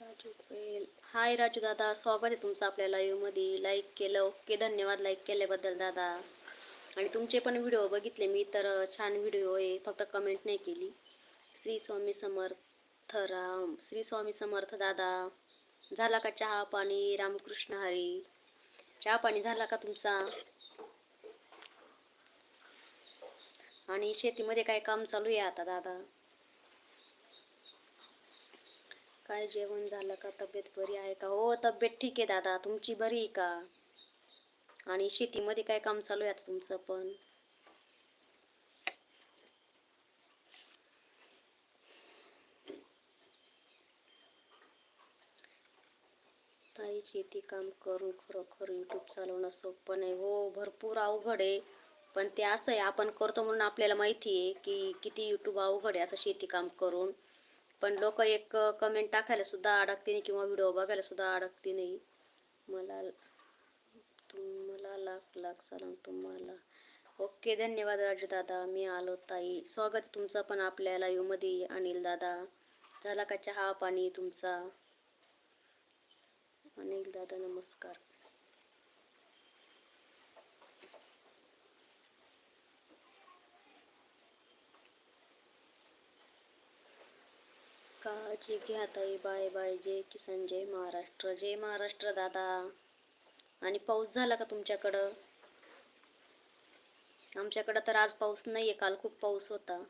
राजू पेल हाय राजू दादा स्वागत आहे तुमचं आपल्या लाईव्हमध्ये लाईक केलं ओके धन्यवाद लाईक केल्याबद्दल दादा. आणि तुमचे पण व्हिडिओ बघितले मी तर छान व्हिडिओ आहे. फक्त कमेंट नाही केली. श्री स्वामी समर्थ राम श्री स्वामी समर्थ दादा. झाला का चहा पाणी रामकृष्ण हरी? चहा पाणी झाला का तुमचा? आणि शेतीमध्ये काय काम चालू आहे आता दादा? काय जेवण झालं का? तब्येत बरी आहे का? हो तब्येत ठीक आहे दादा. तुमची बरी आहे का? आणि शेतीमध्ये काय काम चालू आहे आता तुमचं पण? ताई शेती काम करून खरोखर यूट्यूब चालवणं सोपं नाही. हो भरपूर अवघड आहे. पण ते असं आहे आपण करतो म्हणून आपल्याला माहिती आहे की किती यूट्यूब अवघड आहे असं शेती काम करून. पण लोक एक कमेंट टाकायला सुद्धा अडकते नाही किंवा व्हिडिओ बघायला सुद्धा अडकते नाही. मला तुम्हाला लाख लाख सलाम तुम्हाला. ओके धन्यवाद राजू दादा मी आलो ताई. स्वागत तुमचं पण आपल्या लाईव्हमध्ये अनिल दादा. झाला का चहा पाणी तुमचा? अनिल दादा नमस्कार. काळजी घ्या ताई. Bye bye. जय किसान जय महाराष्ट्र. जय महाराष्ट्र दादा. आणि पाऊस झाला का तुमच्याकडं? आमच्याकडं तर आज पाऊस नाही आहे काल खूप पाऊस होता.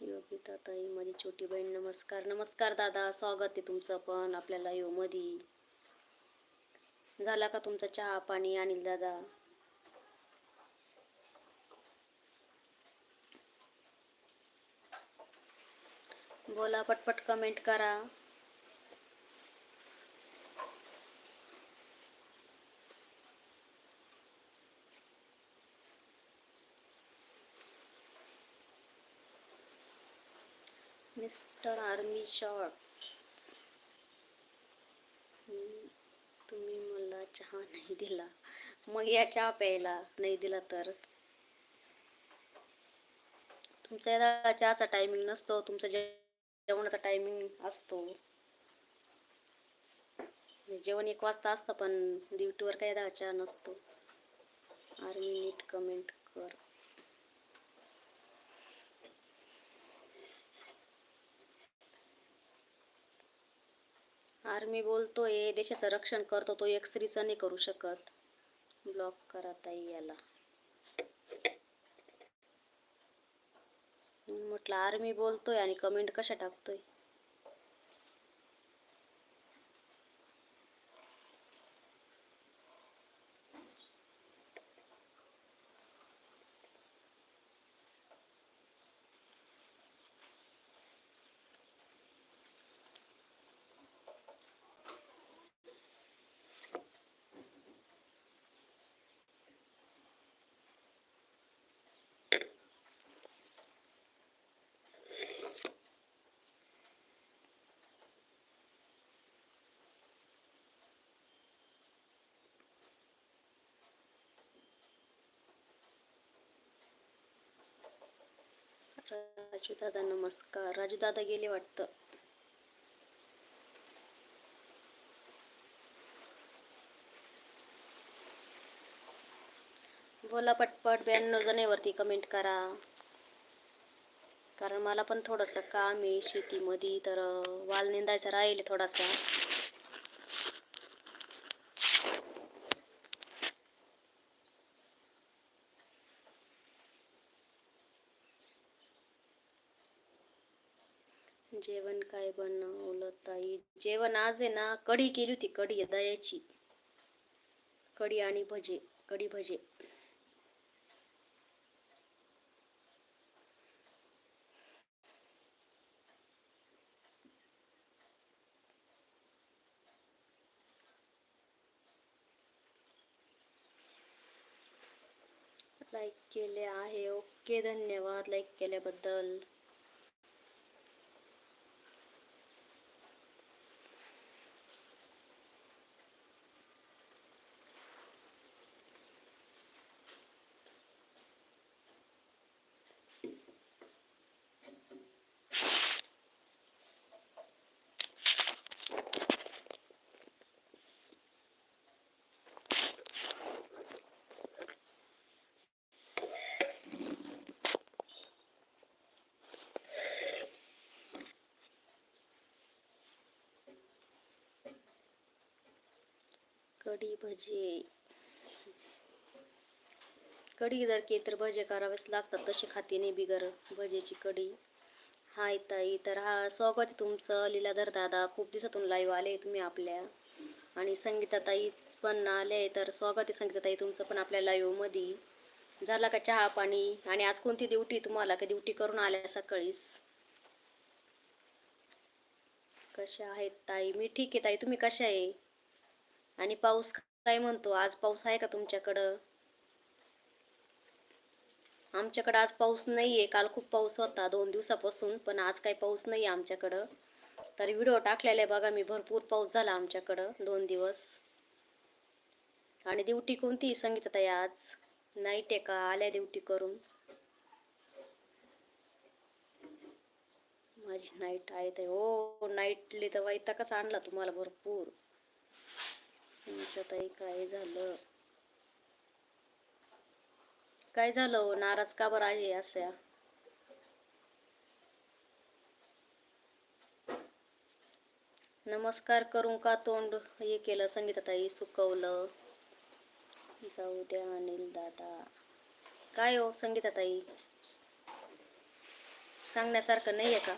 योगिता ताई माझी छोटी बहीण नमस्कार. नमस्कार दादा. स्वागत आहे तुमचं पण आपल्याला यो मध्ये झाला का तुमचा चहा पाणी अनिल दादा? बोला पटपट कमेंट करा. मिस्टर आर्मी शॉर्ट्स तुम्ही मला चहा नाही दिला. मग या चहा प्यायला नाही दिला तर? तुमचा चहाचा टायमिंग नसतो तुमचं जे जेवणाचा टायमिंग असतो. म्हणजे जेवण एक वाजता असतं पण ड्युटीवर काही दहा चहा नसतो आर्मी नीट कमेंट कर. आर्मी बोलतोय देशाचं रक्षण करतो तो एक स्त्रीचं नाही करू शकत. ब्लॉक करा ताई याला. म्हटलं आर्मी बोलतोय आणि कमेंट कशा टाकतोय? राजू दादा नमस्कार. राजू दादा गेले वाटतं. बोला पटपट ब्याण्णव जणेवरती कमेंट करा. कारण मला पण थोडंसं काम आहे शेतीमध्ये तर वाल निंदायचा राहील थोडासा. जेवण काय बनवलं ताई? जेवण आज आहे ना कढी केली होती कढी दयाची कढी आणि भजे कढी भजे. लाईक केले आहे. ओके धन्यवाद लाईक केल्याबद्दल. कढी भजी. कढी जर की तर भजे करावेच लागतात तसे खाते नाही बिगर भजेची कढी. हाय ताई तर हा स्वागत आहे तुमचं. लीलाधर दादा खूप दिवसातून लाईव्ह आले तुम्ही आपल्या. आणि संगीताताई पण आले तर स्वागत आहे संगीताताई तुमचं पण आपल्या लाईव्हमध्ये झाला का चहा पाणी? आणि आज कोणती ड्युटी तुम्हाला? का ड्युटी करून आल्या सकाळीच? कशा आहेत ताई? मी ठीक आहे ताई. तुम्ही कशा आहे? आणि पाऊस काय म्हणतो? आज पाऊस आहे का तुमच्याकडं? आमच्याकडं आज पाऊस नाही आहे काल खूप पाऊस होता दोन दिवसापासून पण आज काही पाऊस नाही आहे आमच्याकडं. तर व्हिडिओ टाकलेला आहे बघा मी भरपूर पाऊस झाला आमच्याकडं दोन दिवस. आणि दिवटी कोणती संगीता ताई आज? नाईट आहे का? आल्या दिवटी करून? माझी नाईट आहे ते. हो नाईटली तर वैता कसा आणला तुम्हाला भरपूर. ताई काय झालं? काय झालं हो? नाराज का बरं आहे अशा नमस्कार करून का तोंड हे केलं? संगीताताई सुकवलं. जाऊ द्या अनिल दादा. काय हो संगीताताई? सांगण्यासारखं नाही आहे का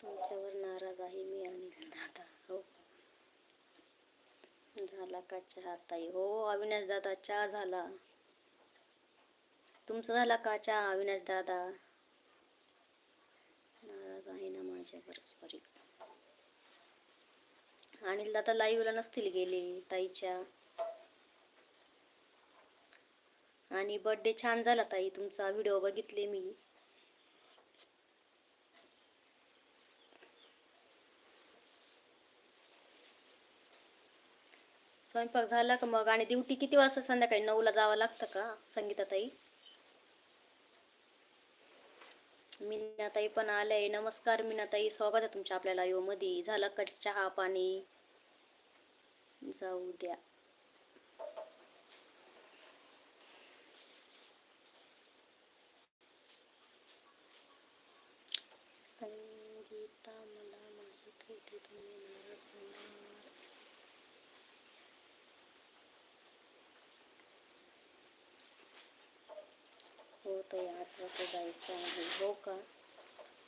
तुमच्यावर नाराज आहे मी दादा हो. झाला का चहा ताई? हो अविनाश दादा चहा झाला. तुमचा झाला का चहा अविनाश दादा? नाराज आहे ना माझ्यावर सॉरी अनिल दादा लाईव्हला नसतील गेले ताईच्या. आणि बर्थडे छान झाला ताई तुमचा व्हिडिओ बघितले मी. स्वयंपाक झाला का मग? आणि ड्युटी किती वाजता संध्याकाळी नऊला जावं लागतं का संगीताताई? मीनाताई पण आले नमस्कार मीनाताई. स्वागत आहे तुमच्या आपल्याला यो मध्ये झालं का चहा पाणी? जाऊ द्या. संगीता मला माहीत होती तुम्ही मला होणार आठ वाजता जायचं आहे. हो का?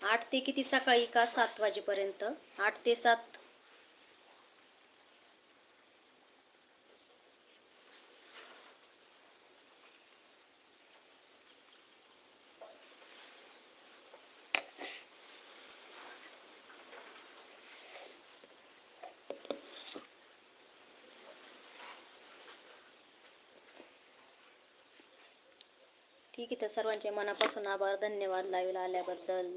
आठ ते किती सकाळी का सात वाजेपर्यंत? आठ ते सात ठीक आहे तर सर्वांचे मनापासून आभार. धन्यवाद लाईव्हला आल्याबद्दल.